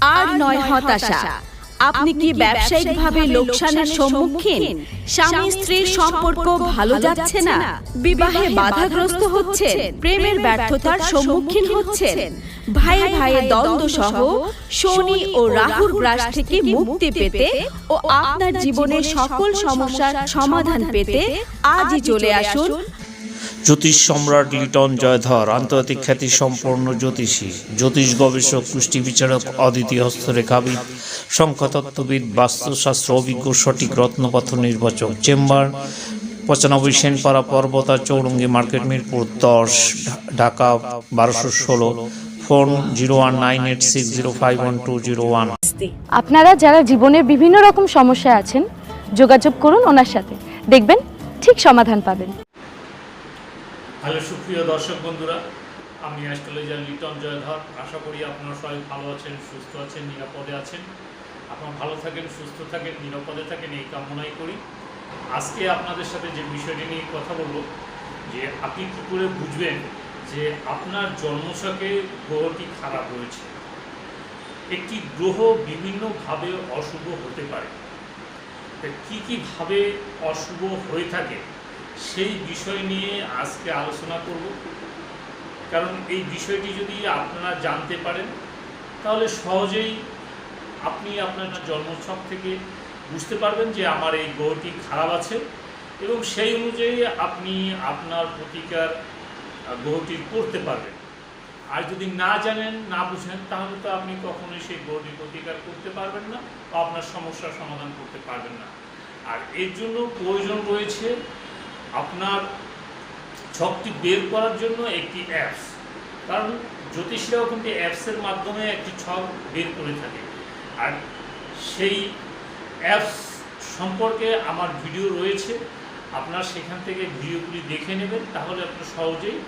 আর নয় হতাশা। আপনি কি ব্যবসায়িকভাবে লোকসানের সম্মুখীন? স্বামী স্ত্রীর সম্পর্ক ভালো যাচ্ছে না। বিবাহে বাধাগ্রস্ত হচ্ছেন। প্রেমের ব্যর্থতার সম্মুখীন হচ্ছেন। ভাই ভাইয়ের দ্বন্দ্ব সহ শনি ও রাহুর গ্রাস থেকে মুক্তি পেতে ও আপনার জীবনের সকল সমস্যার সমাধান পেতে আজই চলে আসুন জ্যোতিষ সম্রাট লিটন জয়ধর, আন্তর্জাতিক খ্যাতি সম্পন্ন জ্যোতিষী, জ্যোতিষ গবেষক, পুষ্টি বিচারক, অদ্বিতীয় হস্তরেখাবিদ সংখ্যাতত্ত্ববিদ বাস্তুশাস্ত্র অভিজ্ঞ, সঠিক রত্নপাথর নির্বাচক, চেম্বার, পঁচানব্বই সেনপাড়া পর্বতা, চৌরঙ্গি মার্কেট, মিরপুর দশ ঢাকা বারোশো ষোলো, phone zero one nine eight six zero five one two zero one. আপনারা যারা জীবনের বিভিন্ন রকম সমস্যা আছেন, যোগাযোগ করুন ওনার সাথে। দেখবেন ঠিক সমাধান পাবেন। হ্যালো সুপ্রিয় দর্শক বন্ধুরা, আমি অ্যাস্ট্রোলজার লিটন জয়ধর। আশা করি আপনারা সবাই ভালো আছেন, সুস্থ আছেন, নিরাপদে আছেন। আপনারা ভালো থাকেন, সুস্থ থাকেন, নিরাপদে থাকেন, এই কামনাই করি। আজকে আপনাদের সাথে যে বিষয়টি নিয়ে কথা বলব, যে আপনি কী করে বুঝবেন যে আপনার জন্মছকে গ্রহটি খারাপ রয়েছে? একটি গ্রহ বিভিন্নভাবে অশুভ হতে পারে। কী কীভাবে অশুভ হয়ে থাকে? সেই বিষয় নিয়ে আজকে আলোচনা করব। কারণ এই বিষয়টি যদি আপনারা জানতে পারেন তাহলে সহজেই আপনি আপনার জন্মছক থেকে বুঝতে পারবেন যে আমার এই গ্রহটি খারাপ আছে এবং সেই অনুযায়ী আপনি আপনার প্রতিকার আহ, গ্রহটির করতে পারবেন। আর যদি না জানেন না বুঝেন তাহলে তো আপনি কখনোই সেই গ্রহটির প্রতিকার করতে পারবেন না বা আপনার সমস্যার সমাধান করতে পারবেন না। আর এর জন্য প্রয়োজন রয়েছে আপনার ছকটি বের করার জন্য একটি অ্যাপস কারণ জ্যোতিষীরাও কিন্তু অ্যাপসের মাধ্যমে একটি ছক বের করে থাকে। আর সেই অ্যাপস সম্পর্কে আমার ভিডিও রয়েছে। আপনার সেখান থেকে ভিডিওগুলি দেখে নেবেন, তাহলে আপনি সহজেই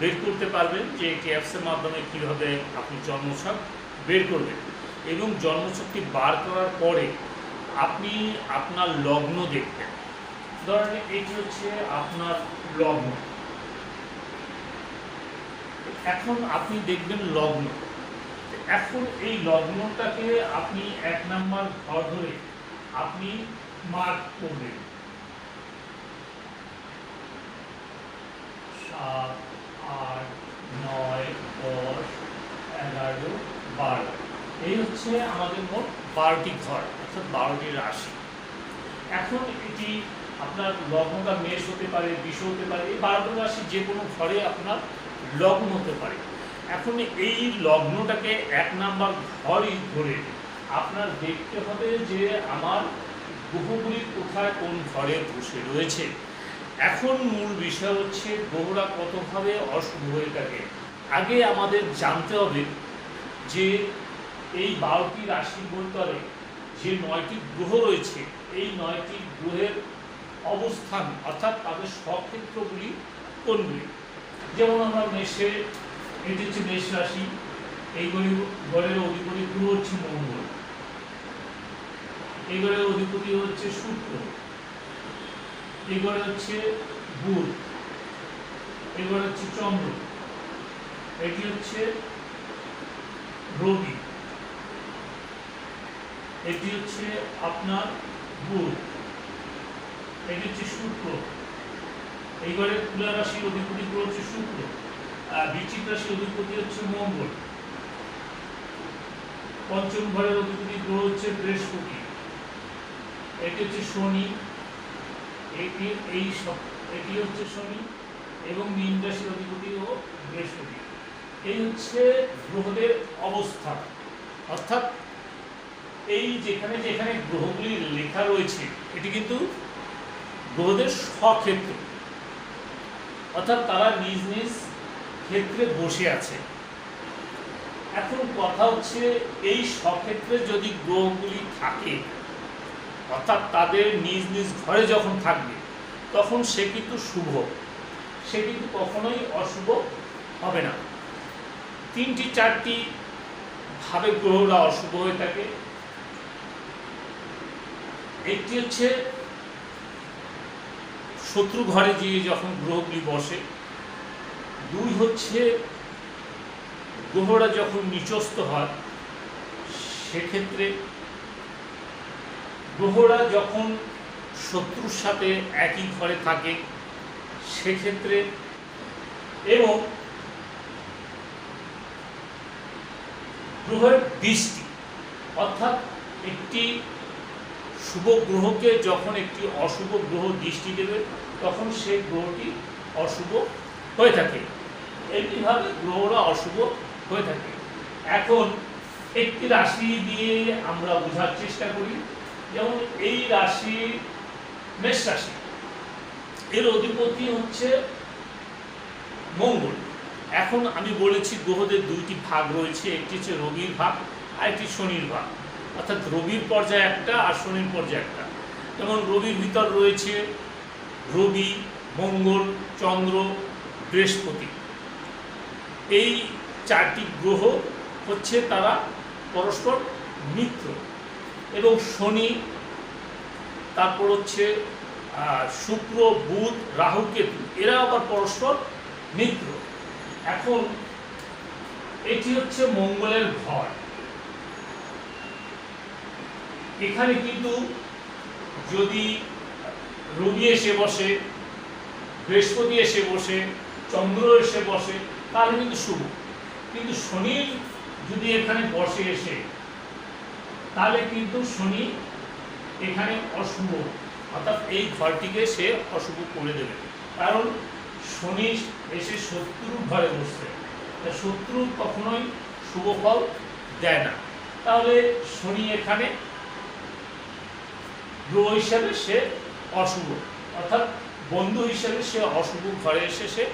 বের করতে পারবেন যে একটি অ্যাপসের মাধ্যমে কীভাবে আপনি জন্মছক বের করবেন। এবং জন্মছকটি বার করার পরে আপনি আপনার লগ্ন দেখবেন। ধরেন এটি হচ্ছে আপনার লগ্ন। এখন আপনি দেখবেন লগ্ন। এখন এই লগ্নটাকে আপনি এক নাম্বার ঘর ধরে আপনি মার্ক করবেন। সাত, আট, নয়, দশ, এগারো, বারো। এই হচ্ছে আমাদের মোট বারোটি ঘর, অর্থাৎ বারোটি রাশি। এখন এটি আপনার লগ্নটা মেষ হতে পারে, বিষ হতে পারে, এই বারোটি রাশি যে কোনো ঘরে আপনার লগ্ন হতে পারে। এখন এই লগ্নটাকে এক নাম্বার ঘরই ধরে আপনার দেখতে হবে যে আমার গ্রহগুলি কোথায়, কোন ঘরে বসে রয়েছে। এখন মূল বিষয় হচ্ছে গ্রহরা কতভাবে অশুভ হয়ে থাকে। আগে আমাদের জানতে হবে যে এই বারোটি রাশির বৈতরে যে নয়টি গ্রহ রয়েছে, এই নয়টি গ্রহের অবস্থান, অর্থাৎ তাদের স্বক্ষেত্রগুলি কোনগুলি? যেমন আমরা মেষে এটি মেষ রাশি, এই গরি- গড়ের অধিপতি গ্রহ হচ্ছে মঙ্গল। এই গড়ের অধিপতি হচ্ছে শুক্র। এই গড়ে হচ্ছে বুধ। এই গড়ে হচ্ছে চন্দ্র। এটি হচ্ছে রবি। এটি হচ্ছে আপনার বুধ। এটি হচ্ছে শুক্র, এই ঘরে তুলা রাশির অধিপতি হচ্ছে শুক্র, আর বৃশ্চিক রাশির অধিপতি হচ্ছে মঙ্গল। পঞ্চম ঘরের অধিপতি গ্রহ হচ্ছে বৃহস্পতি। এটি হচ্ছে শনি, এটি এই এটি হচ্ছে শনি এবং মীন রাশির অধিপতি ও বৃহস্পতি। এই হচ্ছে গ্রহদের অবস্থান অর্থাৎ এই যেখানে যেখানে গ্রহগুলি লেখা রয়েছে, এটি কিন্তু গ্রহদের স্বক্ষেত্র। অর্থাৎ তারা নিজ নিজ ক্ষেত্রে বসে আছে। এখন কথা হচ্ছে, এই স্বক্ষেত্রে যদি গ্রহগুলি থাকে, অর্থাৎ তাদের নিজ নিজ ঘরে যখন থাকবে, তখন সে কিন্তু শুভ। সে কিন্তু কখনোই অশুভ হবে না। তিনটি চারটি ভাবে গ্রহরা অশুভ হয়ে থাকে। একটি হচ্ছে শত্রু ঘরে গিয়ে যখন গ্রহগুলি বসে, দুই হচ্ছে গ্রহরা যখন নিচস্ত হয়, সেক্ষেত্রে গ্রহরা যখন শত্রুর সাথে একই ঘরে থাকে, সেক্ষেত্রে এবং গ্রহের দৃষ্টি অর্থাৎ একটি শুভ গ্রহকে যখন একটি অশুভ গ্রহ দৃষ্টি দেবে, তখন সেই গ্রহটি অশুভ হয়ে থাকে। এইভাবে গ্রহরা অশুভ হয়ে থাকে। এখন একটি রাশি দিয়ে আমরা বোঝার চেষ্টা করি, যেমন এই রাশি মেষ রাশি। এর অধিপতি হচ্ছে মঙ্গল। এখন আমি বলেছি গ্রহদের দুইটি ভাগ রয়েছে, একটি হচ্ছে রবির ভাগ আর একটি শনির ভাগ। অর্থাৎ রবির পর্যায়ে একটা আর শনির পর্যায়ে একটা। যেমন রবির ভিতর রয়েছে রবি, মঙ্গল, চন্দ্র, বৃহস্পতি। এই চারটি গ্রহ হচ্ছে তারা পরস্পর মিত্র। এবং শনি, তারপর হচ্ছে শুক্র, বুধ, রাহু, কেতু। এরা আবার পরস্পর মিত্র। এখন এটি হচ্ছে মঙ্গলের ঘর এখানে কিন্তু যদি রবি এসে বসে, বৃহস্পতি এসে বসে, চন্দ্র এসে বসে, তাহলে কিন্তু শুভ। কিন্তু শনি যদি এখানে বসে এসে, তাহলে কিন্তু শনি এখানে অশুভ। অর্থাৎ এই ঘরটিকে সে অশুভ করে দেবে। কারণ শনি এসে শত্রুর ঘরে বসছে। শত্রু কখনোই শুভ ফল দেয় না। তাহলে শনি এখানে গ্রহ হিসাবে সে অশুভ। অর্থাৎ বন্ধু হিসাবে সে অশুভ ঘরে এসে সে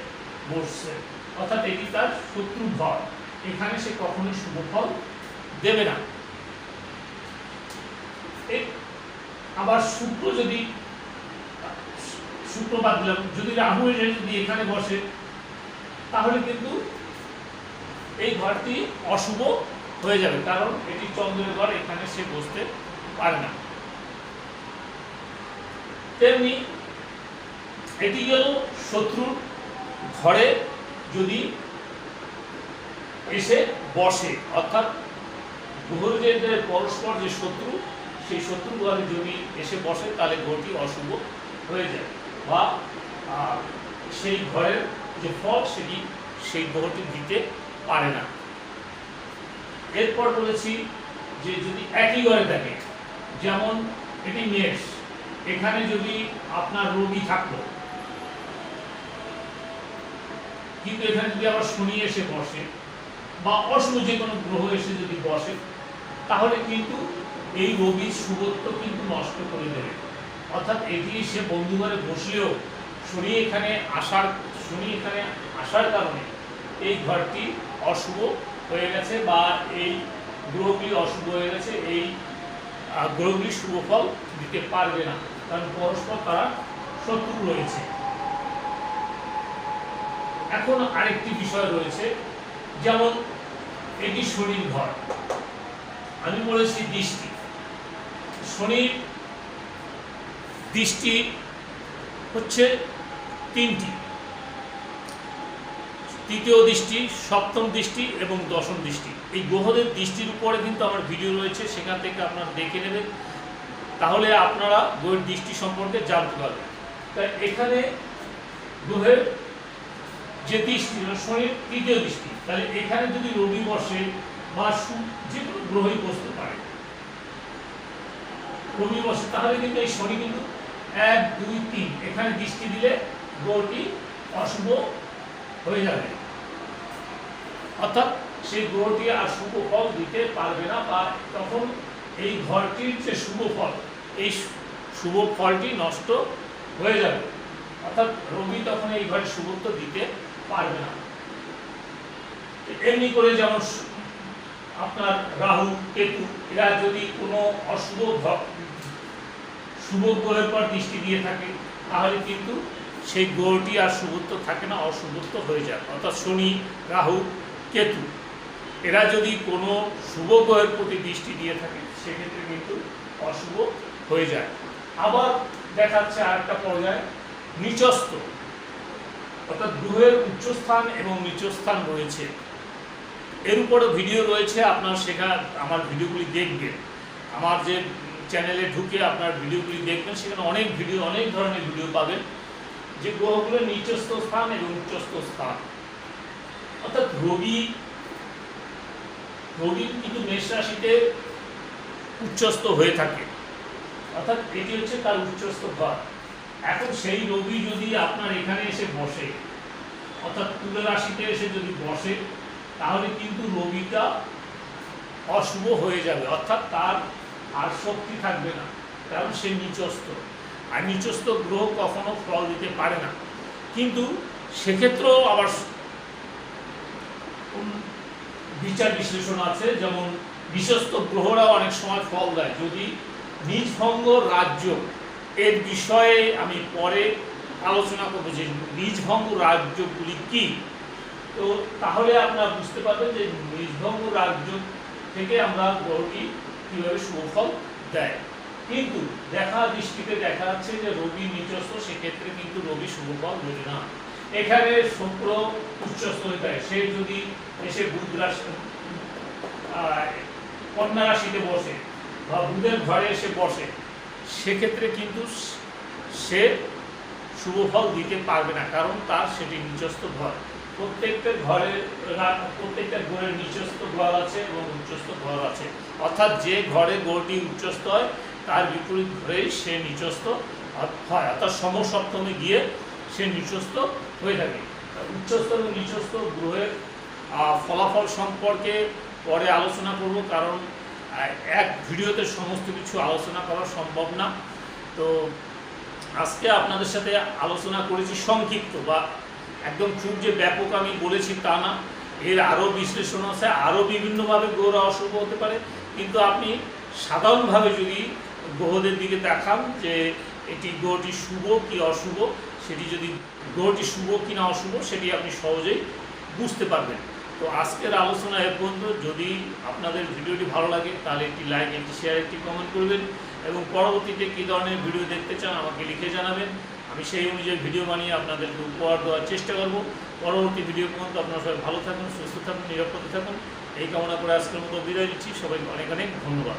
বসছে। অর্থাৎ এটি তার শত্রু ঘর। এখানে সে কখনোই শুভ ফল দেবে না। আবার শুক্র যদি, শুক্র বাদ যদি রাহু যদি এখানে বসে, তাহলে কিন্তু এই ঘরটি অশুভ হয়ে যাবে। কারণ এটি চন্দ্রের ঘর, এখানে সে বসতে পারে না। তেমনি এটি গেল শত্রুর ঘরে যদি এসে বসে, অর্থাৎ গ্রহদের পরস্পর যে শত্রু, সেই শত্রু ঘরে যদি এসে বসে, তাহলে গ্রহটি অশুভ হয়ে যায়। বা সেই ঘরের যে ফল, সেটি সেই গ্রহটি দিতে পারে না। এরপর বলেছি যে যদি একই ঘরে থাকে, যেমন এটি মেষ এখানে যদি আপনার রবি থাকল কিন্তু এখানে যদি আবার শনি এসে বসে, বা অশুভ যে কোনো গ্রহ এসে যদি বসে, তাহলে কিন্তু এই রবির শুভত্ব কিন্তু নষ্ট করে দেবে। অর্থাৎ এটি সে বন্ধু ঘরে বসলেও শনি এখানে আসার, শনি এখানে আসার কারণে এই ঘরটি অশুভ হয়ে গেছে বা এই গ্রহগুলি অশুভ হয়ে গেছে, এই গ্রহগুলি শুভ ফল দিতে পারবে না, কারণ পরস্পর তারা শত্রু রয়েছে। এখন আরেকটি বিষয় রয়েছে, যেমন এটি শনির ঘর। আমি বলেছি দৃষ্টি। শনির দৃষ্টি হচ্ছে তিনটি। তৃতীয় দৃষ্টি, সপ্তম দৃষ্টি এবং দশম দৃষ্টি। এই গ্রহদের দৃষ্টির উপরে কিন্তু আমার ভিডিও রয়েছে, সেখান থেকে আপনারা দেখে নেবেন। তাহলে আপনারা গ্রহের দৃষ্টি সম্পর্কে জানতে পারবেন। তাই এখানে গ্রহের যে দৃষ্টি মানে শনির তৃতীয় দৃষ্টি, তাহলে এখানে যদি রবি বসে, বা যে কোনো গ্রহই বসতে পারে। রবি বসে, তাহলে কিন্তু এই শনি কিন্তু এক, দুই, তিন, এখানে দৃষ্টি দিলে গ্রহটি অশুভ হয়ে যাবে। অর্থাৎ সেই গ্রহটি আর শুভ ফল দিতে পারবে না বা তখন এই ঘরটির যে শুভ ফল, এই শুভ ফলটি নষ্ট হয়ে যাবে। অর্থাৎ রবি তখন এই ঘরে শুভত্ব দিতে পারবে না। এমনি করে যেমন আপনার রাহু, কেতু, এরা যদি কোনো অশুভ শুভ গ্রহের পর দৃষ্টি দিয়ে থাকে, তাহলে কিন্তু সেই গ্রহটি আর শুভত্ব থাকে না, অশুভত্ব হয়ে যায়। অর্থাৎ শনি, রাহু কেতু। এরা যদি কোনো শুভ গ্রহের প্রতি দৃষ্টি দিয়ে থাকে, সেক্ষেত্রে কিন্তু অশুভ হয়ে যায়। আবার দেখাচ্ছে আরেকটা পর্যায়ে, নিচস্থ। অর্থাৎ গ্রহের উচ্চস্থান এবং নিচস্থান রয়েছে। এর উপরে ভিডিও রয়েছে, আপনার সেখানে, আমার ভিডিওগুলি দেখবেন। আমার যে চ্যানেলে ঢুকে আপনার ভিডিওগুলি দেখবেন, সেখানে অনেক ভিডিও, অনেক ধরনের ভিডিও পাবেন, যে গ্রহগুলোর নিচস্থ স্থান এবং উচ্চস্থ স্থান। রবি রবি কিন্তু মেষ রাশিতে উচ্চস্থ হয়ে থাকে। অর্থাৎ এটি হচ্ছে তার উচ্চস্থ ঘর। এখন সেই রবি যদি আপনার এখানে এসে বসে, অর্থাৎ তুলা রাশিতে এসে যদি বসে, তাহলে কিন্তু রবিটা অশুভ হয়ে যাবে। অর্থাৎ তার আর শক্তি থাকবে না, কারণ সে নিচস্থ। আর নিচস্থ গ্রহ কখনো ফল দিতে পারে না। কিন্তু সেক্ষেত্রেও আবার বিচার বিশ্লেষণ আছে, যেমন বিশ্বস্ত গ্রহরাও অনেক সময় ফল দেয়। যদি নিজ ভঙ্গ রাজ্য এর বিষয়ে আমি পরে আলোচনা করব যে নিজ ভঙ্গ রাজ্যগুলি কি, তো তাহলে আপনারা বুঝতে পারবেন যে নিজভঙ্গ রাজ্য থেকে আমরা গ্রহটি কীভাবে শুভফল দেয়। কিন্তু দেখা দৃষ্টিতে দেখা যাচ্ছে যে রবি নিজস্ব সেক্ষেত্রে কিন্তু রবি শুভফল দেবে না। এখানে শুক্র উচ্চস্থ যায় সে যদি এসে বুধ রাশি কন্যা রাশিতে বসে বা বুধের ঘরে এসে বসে, সেক্ষেত্রে কিন্তু সে শুভ ফল দিতে পারবে না, কারণ তার সেটি নিচস্থ ঘর। প্রত্যেকটা ঘরের রা- প্রত্যেকটা ঘরের নিচস্থ ঘর আছে এবং উচ্চস্থ ঘর আছে। অর্থাৎ যে ঘরে গড়টি উচ্চস্থ হয়, তার বিপরীত ঘরেই সে নিচস্থ হয়। অর্থাৎ সমসপ্তমে গিয়ে সে নিচস্থ হয়ে থাকে। উচ্চস্থ এবং নিচস্থ গ্রহের ফলাফল সম্পর্কে পরে আলোচনা করব, কারণ এক ভিডিওতে সমস্ত কিছু আলোচনা করা সম্ভব না। তো আজকে আপনাদের সাথে আলোচনা করেছি সংক্ষিপ্ত বা একদম খুব যে ব্যাপক আমি বলেছি তা না। এর আরও বিশ্লেষণ আছে, আরও বিভিন্নভাবে গ্রহরা অশুভ হতে পারে। কিন্তু আপনি সাধারণভাবে যদি গ্রহদের দিকে দেখান যে এটি গ্রহটি শুভ কি অশুভ সেটি যদি গ্রহটি শুভ কি না অশুভ, সেটি আপনি সহজেই বুঝতে পারবেন। তো আজকের আলোচনা এ পর্যন্ত। যদি আপনাদের ভিডিওটি ভালো লাগে, তাহলে একটি লাইক, একটি শেয়ার, একটি কমেন্ট করবেন এবং পরবর্তীতে কী ধরনের ভিডিও দেখতে চান আমাকে লিখে জানাবেন। আমি সেই অনুযায়ী ভিডিও বানিয়ে আপনাদেরকে উপহার দেওয়ার চেষ্টা করব। পরবর্তী ভিডিও পর্যন্ত আপনারা সবাই ভালো থাকুন, সুস্থ থাকুন, নিরাপদে থাকুন। এই কামনা করে আজকের মতো বিদায় নিচ্ছি। সবাইকে অনেক অনেক ধন্যবাদ।